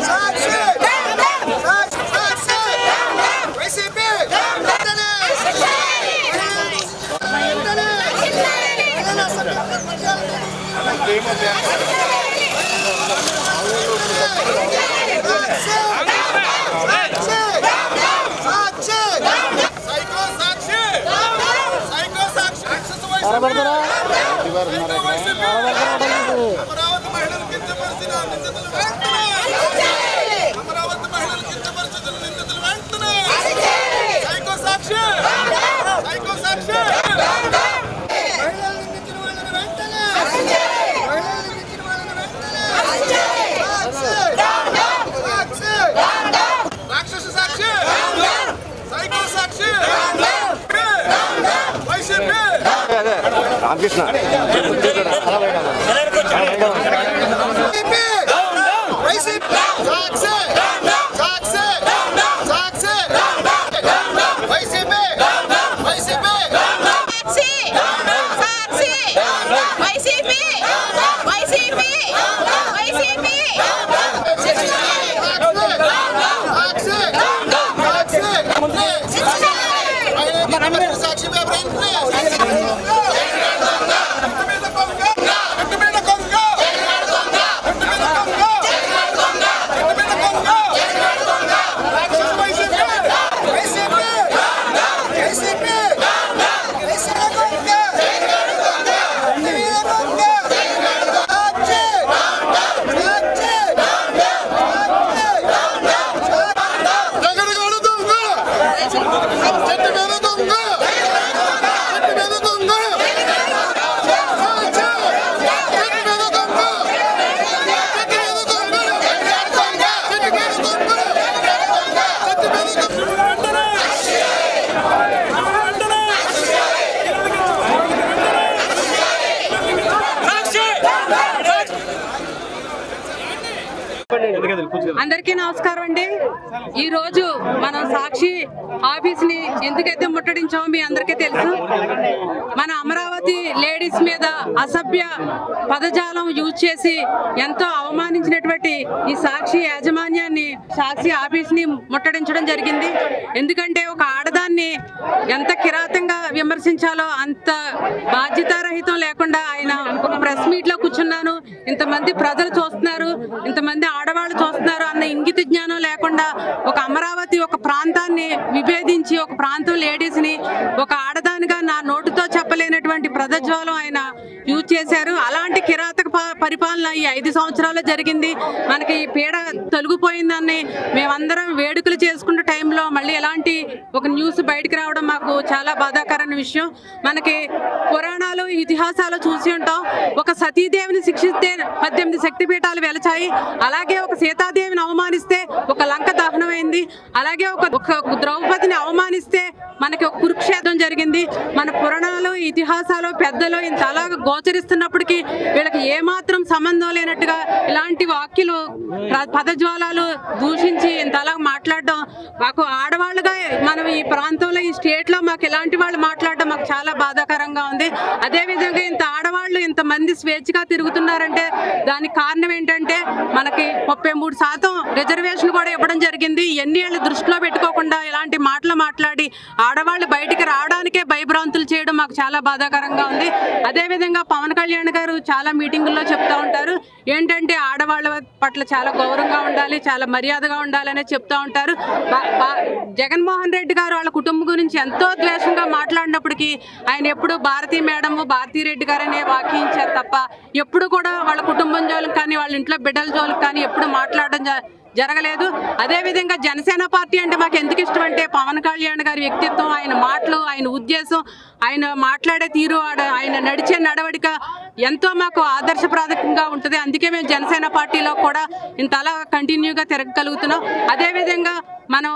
సాక్షి సాక్షి సాక్షి YCP వెంటనే వెంటనే వెంటనే సాక్షి సైకో సాక్షి సైకో సాక్షి రాక్షస వైసీపీ సైకో వైసీపీ అమరావతి మహిళలు కించపరిచిన నిందితులు వెంటనే అమరావతి మహిళలు కించపరిచిన నిందితులు వెంటనే psycho Sakshi psycho Sakshi Ramakrishna అందరికీ నమస్కారం అండి. ఈ రోజు మనం సాక్షి ఆఫీస్ని ఎందుకైతే ముట్టడించామో మీ అందరికీ తెలుసు. మన అమరావతి లేడీస్ మీద అసభ్య పదజాలం యూజ్ చేసి ఎంతో అవమానించినటువంటి ఈ సాక్షి యాజమాన్యాన్ని సాక్షి ఆఫీస్ని ముట్టడించడం జరిగింది. ఎందుకంటే ఒక ఆడదాన్ని ఎంత కిరాతంగా విమర్శించాలో అంత బాధ్యతారహితం లేకుండా ఆయన ఒక ప్రెస్ మీట్లో కూర్చున్నాను. ఇంతమంది ప్రజలు చూస్తున్నారు. ఇంతమంది ఆడవాళ్ళు చూస్తున్నారు అన్న ఇంగిత జ్ఞానం లేకుండా ఒక అమరావతి ఒక ప్రాంతాన్ని విభేదించి ఒక ప్రాంతం లేడీస్ని ఒక ఆడదానిగా నా నోటుతో చెప్పలేనటువంటి ప్రదజ్వాలం ఆయన యూజ్ చేశారు. అలాంటి కిరాతక ప- పరిపాలన ఈ ఐదు సంవత్సరాలు జరిగింది. మనకి ఈ పీడ తొలగిపోయిందని మేమందరం వేడుకలు చేసుకున్న టైంలో మళ్ళీ ఎలాంటి ఒక న్యూస్ బయటకు రావడం మాకు చాలా బాధాకరమైన విషయం. మనకి పురాణాలు ఇతిహాసాలు చూసి ఉంటాం. ఒక సతీదేవిని శిక్షిస్తే పద్దెనిమిది శక్తిపీఠాలు వెలచాయి. అలాగే ఒక సీతాదేవిని అవమానిస్తే ఒక లంక జరిగిపోయింది అలాగే ఒక ఒక ద్రౌపదిని అవమానిస్తే మనకి ఒక కురుక్షేత్రం జరిగింది. మన పురాణాలు ఇతిహాసాలు పెద్దలు ఇంత అలా గోచరిస్తున్నప్పటికీ వీళ్ళకి ఏమాత్రం సంబంధం లేనట్టుగా ఇలాంటి వాక్యులు పదజ్వాలాలు దూషించి ఇంత అలా మాట్లాడడం మాకు ఆడవాళ్ళుగా మనం ఈ ప్రాంతంలో ఈ స్టేట్లో మాకు ఇలాంటి వాళ్ళు మాట్లాడడం మాకు చాలా బాధాకరంగా ఉంది. అదేవిధంగా ఇంత ఆడవాళ్ళు ఇంత మంది స్వేచ్ఛగా తిరుగుతున్నారంటే దానికి కారణం ఏంటంటే మనకి ముప్పై మూడు శాతం రిజర్వేషన్ కూడా ఇవ్వడం జరిగింది. ఎన్ని ఏళ్ళు దృష్టిలో పెట్టుకోకుండా ఇలాంటి మాటలు మాట్లాడి ఆడవాళ్ళు బయటికి రావడానికే భయభ్రాంతులు చేయడం మాకు చాలా బాధాకరంగా ఉంది. అదేవిధంగా పవన్ కళ్యాణ్ గారు చాలా మీటింగుల్లో చెప్తా ఉంటారు. ఏంటంటే ఆడవాళ్ళ పట్ల చాలా గౌరవంగా ఉండాలి చాలా మర్యాదగా ఉండాలనే చెప్తూ చెప్తా ఉంటారు. జగన్మోహన్ రెడ్డి గారు వాళ్ళ కుటుంబం గురించి ఎంతో ద్వేషంగా మాట్లాడినప్పటికీ ఆయన ఎప్పుడు భారతీ మేడం భారతీ రెడ్డి గారు అనే వాక్యించారు తప్ప ఎప్పుడు కూడా వాళ్ళ కుటుంబం జోలికి కానీ వాళ్ళ ఇంట్లో బిడ్డల జోలికి కానీ ఎప్పుడు మాట్లాడడం జ- జరగలేదు. అదేవిధంగా జనసేన పార్టీ అంటే మాకు ఎందుకు ఇష్టం అంటే పవన్ కళ్యాణ్ గారి వ్యక్తిత్వం ఆయన మాటలు ఆయన ఉద్దేశం ఆయన మాట్లాడే తీరు ఆడ- ఆయన నడిచే నడవడిక ఎంతో మాకు ఆదర్శప్రాధకంగా ఉంటుంది. అందుకే మేము జనసేన పార్టీలో కూడా ఇంత అలా కంటిన్యూగా తిరగగలుగుతున్నాం. అదేవిధంగా మనం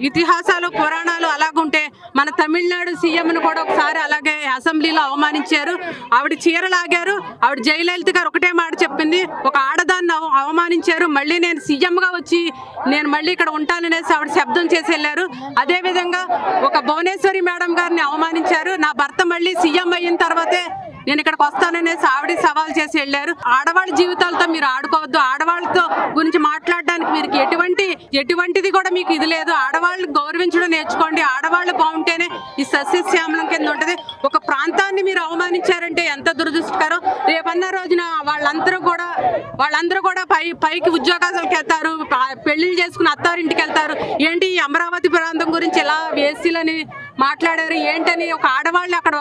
ఇతిహాసాలు పురాణాలు అలాగుంటే మన తమిళనాడు సీఎంను కూడా ఒకసారి అలాగే అసెంబ్లీలో అవమానించారు. ఆవిడ చీర లాగారు ఆవిడ జయలలిత గారు ఒకటే మాట చెప్పింది ఒక ఆడ అవ- అవమానించారు. మళ్ళీ నేను సీఎంగా వచ్చి నేను మళ్ళీ ఇక్కడ ఉంటాననేసి ఆవిడ శబ్దం చేసి వెళ్ళారు. అదేవిధంగా ఒక భువనేశ్వరి మేడం గారిని అవమానించారు. నా భర్త మళ్ళీ సీఎం అయిన తర్వాతే నేను ఇక్కడికి వస్తాననేసి ఆవిడ సవాల్ చేసి వెళ్ళారు. ఆడవాళ్ళ జీవితాలతో మీరు ఆడుకోవద్దు. ఆడవాళ్ళతో గురించి మాట్లాడడానికి మీరు ఎటువంటి ఎటువంటిది కూడా మీకు ఇది లేదు. ఆడవాళ్ళు గౌరవించడం నేర్చుకోండి. ఆడవాళ్ళు బాగుంటేనే ఈ సస్యశ్యామలం కింద ఉంటుంది. ఒక ప్రాంతాన్ని మీరు అవమానించారంటే ఎంత దురదృష్టకరం? రేపన్న రోజున వాళ్ళందరూ కూడా వాళ్ళందరూ కూడా పై పైకి ఉద్యోగాలకు వెళ్తారు పెళ్ళిళ్ళు చేసుకుని అత్తారింటికి వెళ్తారు. ఏంటి ఈ అమరావతి ప్రాంతం గురించి ఎలా వేసీలని మాట్లాడారు ఏంటని ఒక ఆడవాళ్ళు అక్కడ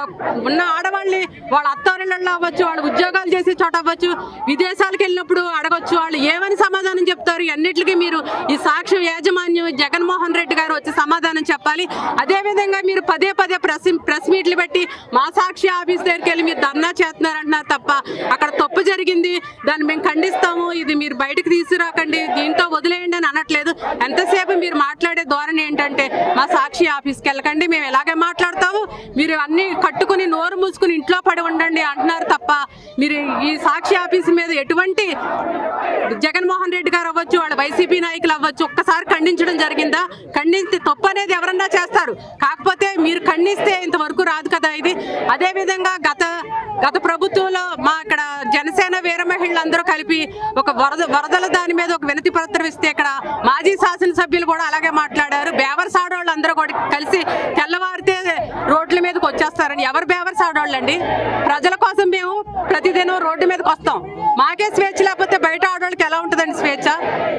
ఉన్న ఆడవాళ్ళని వాళ్ళ అత్తారిళ్ళల్లో అవ్వచ్చు వాళ్ళు ఉద్యోగాలు చేసే చోట అవ్వచ్చు విదేశాలకు వెళ్ళినప్పుడు అడగొచ్చు వాళ్ళు ఏమని సమాధానం చెప్తారు అన్నిటికీ మీరు ఈ సాక్ష్యం యాజమాన్యం జగన్మోహన్ రెడ్డి గారు వచ్చి సమాధానం చెప్పాలి. అదేవిధంగా మీరు పదే పదే ప్రెస్ ప్రెస్ మీట్లు పెట్టి మా సాక్షి ఆఫీస్ దగ్గరికి వెళ్ళి మీరు ధర్నా చేస్తున్నారంటున్నారు తప్ప అక్కడ తప్పు జరిగింది దాన్ని మేము ఖండిస్తాము ఇది మీరు బయటకు తీసుకురాకండి దీంతో వదిలేయండి అని అనట్లేదు. ఎంతసేపు మీరు మాట్లాడే ధోరణి ఏంటంటే మా సాక్షి ఆఫీస్కి వెళ్ళకండి మేము ఎలాగే మాట్లాడతావు? మీరు అన్ని కట్టుకుని నోరు మూసుకుని ఇంట్లో పడి ఉండండి అంటున్నారు తప్ప మీరు ఈ సాక్షి ఆఫీస్ మీద ఎటువంటి జగన్మోహన్ రెడ్డి గారు అవ్వచ్చు వాళ్ళ వైసీపీ నాయకులు అవ్వచ్చు ఒక్కసారి ఖండించడం జరిగిందా? ఖండిస్తే తప్పు అనేది ఎవరన్నా చేస్తారు. కాకపోతే మీరు ఖండిస్తే ఇంతవరకు రాదు కదా ఇది. అదే విధంగా గత గత ప్రభుత్వంలో మా ఇక్కడ జనసేన వీర మహిళలందరూ కలిపి ఒక వరద వరదల దాని మీద ఒక వినతి పత్రం ఇస్తే ఇక్కడ మాజీ శాసనసభ్యులు కూడా అలాగే మాట్లాడారు. బేవర్ ఆడవాళ్ళు అందరూ కూడా కలిసి తెల్లవారితే రోడ్ల మీదకి వచ్చేస్తారని ఎవరు బేవర్స్ ఆడవాళ్ళండి? ప్రజల కోసం మేము ప్రతిదినం రోడ్డు మీదకి వస్తాం. మాకే స్వేచ్ఛ లేకపోతే బయట ఆడవాళ్ళకి ఎలా ఉంటుందండి స్వేచ్ఛ?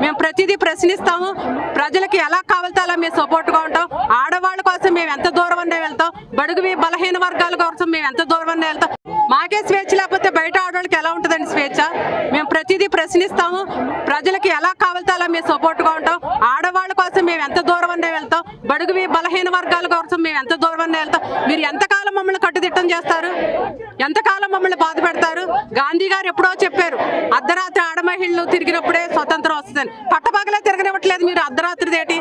మేము ప్రతిదీ ప్రశ్నిస్తాము. ప్రజలకి ఎలా కావాలితే అలా మేము సపోర్ట్గా ఉంటాం. ఆడవాళ్ళ కోసం మేము ఎంత దూరం అన్నా వెళ్తాం. బడుగు బలహీన వర్గాల కోసం మేము ఎంత దూరం అన్నా వెళ్తాం. మాకే స్వేచ్ఛ లేకపోతే బయట ఆడవాళ్ళకి ఎలా ఉంటుందండి స్వేచ్ఛ? మేము ప్రతిదీ ప్రశ్నిస్తాము. ప్రజలకి ఎలా కావాలితే అలా మేము సపోర్ట్గా ఉంటాం. ఆడవాళ్ళ కోసం మేము ఎంత దూరం అనే వెళ్తాం. బడుగు బలహీన వర్గాల కోసం మేము ఎంత దూరం అనే వెళ్తాం. మీరు ఎంతకాలం మమ్మల్ని కట్టుదిట్టం చేస్తారు? ఎంతకాలం మమ్మల్ని బాధ పెడతారు? గాంధీ గారు ఎప్పుడో చెప్పారు అర్ధరాత్రి ఆడమహిళలు తిరిగినప్పుడే స్వతంత్రం వస్తుందని. పట్టపగలే తిరగనివ్వట్లేదు మీరు అర్ధరాత్రి దేటి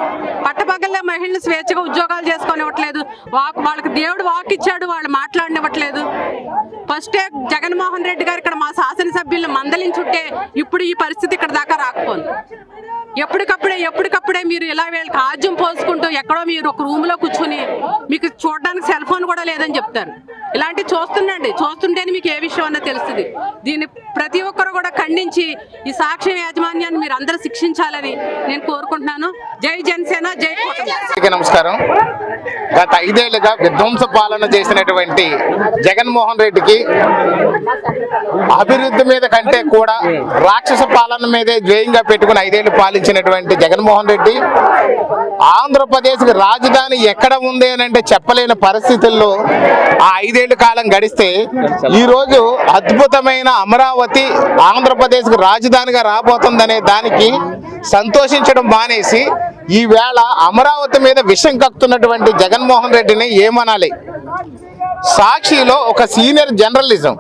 పట్టపగలే మహిళలు స్వేచ్ఛగా ఉద్యోగాలు చేసుకోనివ్వట్లేదు. వాక్ వాళ్ళకి దేవుడు వాక్ ఇచ్చాడు వాళ్ళు మాట్లాడినివ్వట్లేదు. ఫస్టే జగన్మోహన్ రెడ్డి గారు ఇక్కడ మా శాసనసభ్యులను మందలించుంటే ఇప్పుడు ఈ పరిస్థితి ఇక్కడ దాకా రాకపోను ఎప్పటికప్పుడే ఎప్పటికప్పుడే మీరు ఇలా వీళ్ళకి ఆజ్యం పోసుకుంటూ ఎక్కడో మీరు ఒక రూమ్లో కూర్చొని కూర్చుని మీకు చూడడానికి సెల్ ఫోన్ కూడా లేదని చెప్తారు. ఇలాంటివి చూస్తుండండి. చూస్తుంటేనే మీకు ఏ విషయం అన్న తెలుస్తుంది. దీన్ని ప్రతి ఒక్కరు కూడా ఖండించి ఈ సాక్ష్యం యాజమాన్యాన్ని మీరు అందరూ శిక్షించాలని నేను కోరుకుంటున్నాను. జై జనసేన జై నమస్కారం. గత ఐదేళ్ళుగా విధ్వంస పాలన చేసినటువంటి జగన్మోహన్ రెడ్డికి అభివృద్ధి మీద కంటే కూడా రాక్షస పాలన మీదే ధ్యేయంగా పెట్టుకుని ఐదేళ్ళు పాలించినటువంటి జగన్మోహన్ రెడ్డి ఆంధ్రప్రదేశ్కి రాజధాని ఎక్కడ ఉంది అని అంటే చెప్పలేని పరిస్థితుల్లో ఆ ఐదేళ్ళ కాలం గడిస్తే ఈ రోజు అద్భుతమైన అమరావతి ఆంధ్రప్రదేశ్కి రాజధానిగా రాబోతుందనే దానికి సంతోషించడం మానేసి ఈవేళ అమరావతి మీద విషం కక్కుతున్నటువంటి జగన్మోహన్ రెడ్డిని ఏమనాలి? సాక్షిలో ఒక సీనియర్ జర్నలిజం.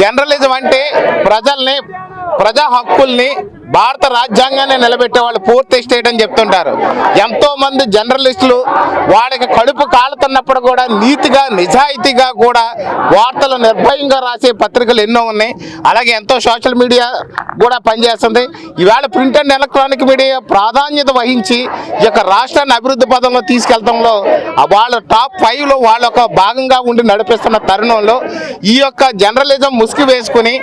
జర్నలిజం అంటే ప్రజల్ని ప్రజా హక్కుల్ని భారత రాజ్యాంగాన్ని నిలబెట్టే వాళ్ళు పూర్తి స్టేట్ అని చెప్తుంటారు. ఎంతో మంది జర్నలిస్టులు వాళ్ళకి కడుపు కాలుతున్నప్పుడు కూడా నీతిగా నిజాయితీగా కూడా వార్తలు నిర్భయంగా రాసే పత్రికలు ఎన్నో ఉన్నాయి. అలాగే ఎంతో సోషల్ మీడియా కూడా పనిచేస్తుంది. ఈవేళ ప్రింట్ అండ్ ఎలక్ట్రానిక్ మీడియా ప్రాధాన్యత వహించి ఈ యొక్క రాష్ట్రాన్ని అభివృద్ధి పదంలో తీసుకెళ్తంలో వాళ్ళ టాప్ ఫైవ్లో వాళ్ళ ఒక భాగంగా ఉండి నడిపిస్తున్న తరుణంలో ఈ యొక్క జర్నలిజం ముసుగు వేసుకుని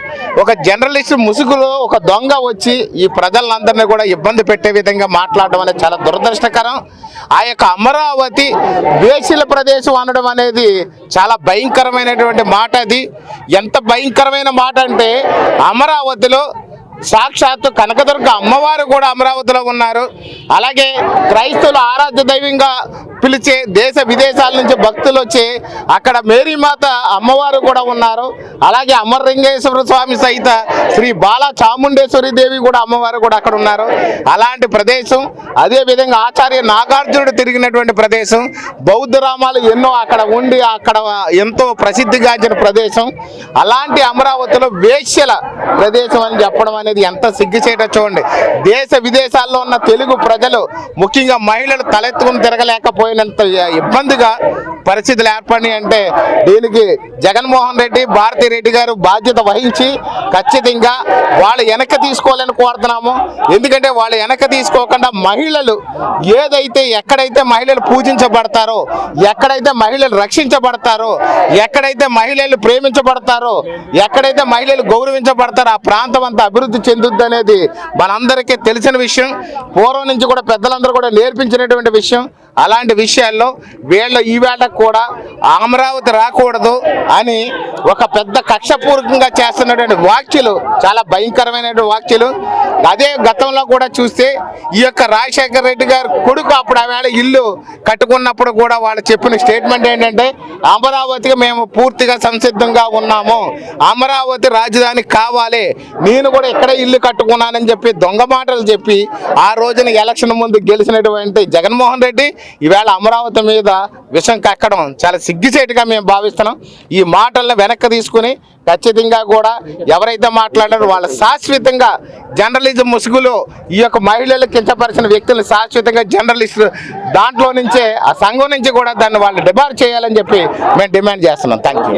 ఒక జర్నలిస్ట్ ముసుగులో ఒక దొంగ వచ్చి ఈ ప్రజలందరినీ కూడా ఇబ్బంది పెట్టే విధంగా మాట్లాడడం అనేది చాలా దురదృష్టకరం. ఆ యొక్క అమరావతి వేసిల ప్రదేశం అనడం అనేది చాలా భయంకరమైనటువంటి మాట అది. ఎంత భయంకరమైన మాట అంటే అమరావతిలో సాక్షాత్తు కనకదుర్గ అమ్మవారు కూడా అమరావతిలో ఉన్నారు. అలాగే క్రైస్తవులు ఆరాధ్య దైవంగా పిలిచే దేశ విదేశాల నుంచి భక్తులు వచ్చి అక్కడ మేరీమాత అమ్మవారు కూడా ఉన్నారు. అలాగే అమరలింగేశ్వర స్వామి సహిత శ్రీ బాల చాముండేశ్వరి దేవి కూడా అమ్మవారు కూడా అక్కడ ఉన్నారు. అలాంటి ప్రదేశం అదే విధంగా ఆచార్య నాగార్జునుడు తిరిగినటువంటి ప్రదేశం బౌద్ధ రామాలు ఎన్నో అక్కడ ఉండి అక్కడ ఎంతో ప్రసిద్ధిగాంచిన ప్రదేశం. అలాంటి అమరావతిలో వేశ్యల ప్రదేశం అని చెప్పడం అనేది ఎంత సిగ్గుచేట చూడండి. దేశ విదేశాల్లో ఉన్న తెలుగు ప్రజలు ముఖ్యంగా మహిళలు తలెత్తుకుని తిరగలేకపోయినంత ఇబ్బందిగా పరిస్థితులు ఏర్పడినాయి అంటే దీనికి జగన్మోహన్ రెడ్డి భారతీ రెడ్డి గారు బాధ్యత వహించి ఖచ్చితంగా వాళ్ళు వెనక్కి తీసుకోవాలని కోరుతున్నాము. ఎందుకంటే వాళ్ళు వెనక్కి తీసుకోకుండా మహిళలు ఏదైతే ఎక్కడైతే మహిళలు పూజించబడతారో ఎక్కడైతే మహిళలు రక్షించబడతారో ఎక్కడైతే మహిళలు ప్రేమించబడతారో ఎక్కడైతే మహిళలు గౌరవించబడతారో ఆ ప్రాంతం అంతా అభివృద్ధి చెందుద్ది అనేది మనందరికీ తెలిసిన విషయం. పూర్వం నుంచి కూడా పెద్దలందరూ కూడా నేర్పించినటువంటి విషయం. అలాంటి విషయాల్లో వీళ్ళ ఈవేళ కూడా అమరావతి రాకూడదు అని ఒక పెద్ద కక్షపూర్వకంగా చేస్తున్నటువంటి వాక్యలు చాలా భయంకరమైనటువంటి వాక్యలు అదే గతంలో కూడా చూస్తే ఈ యొక్క రాజశేఖర రెడ్డి గారు కొడుకు అప్పుడు ఆవేళ ఇల్లు కట్టుకున్నప్పుడు కూడా వాళ్ళు చెప్పిన స్టేట్మెంట్ ఏంటంటే అమరావతికి మేము పూర్తిగా సంసిద్ధంగా ఉన్నాము. అమరావతి రాజధాని కావాలి. నేను కూడా ఇక్కడ ఇల్లు కట్టుకున్నానని చెప్పి దొంగ మాటలు చెప్పి ఆ రోజున ఎలక్షన్ ముందు గెలిచినటువంటి జగన్మోహన్ రెడ్డి ఈవేళ అమరావతి మీద విషం కక్కడం చాలా సిగ్గుచేటుగా మేము భావిస్తున్నాం. ఈ మాటలను వెనక్కి తీసుకుని ఖచ్చితంగా కూడా ఎవరైతే మాట్లాడారో వాళ్ళ శాశ్వతంగా జర్నలిజం ముసుగులో ఈ యొక్క మహిళలు కించపరిచిన వ్యక్తులు శాశ్వతంగా జర్నలిస్టు దాంట్లో నుంచే ఆ సంఘం నుంచి కూడా దాన్ని వాళ్ళు డిబార్ చేయాలని చెప్పి మేము డిమాండ్ చేస్తున్నాం. Thank you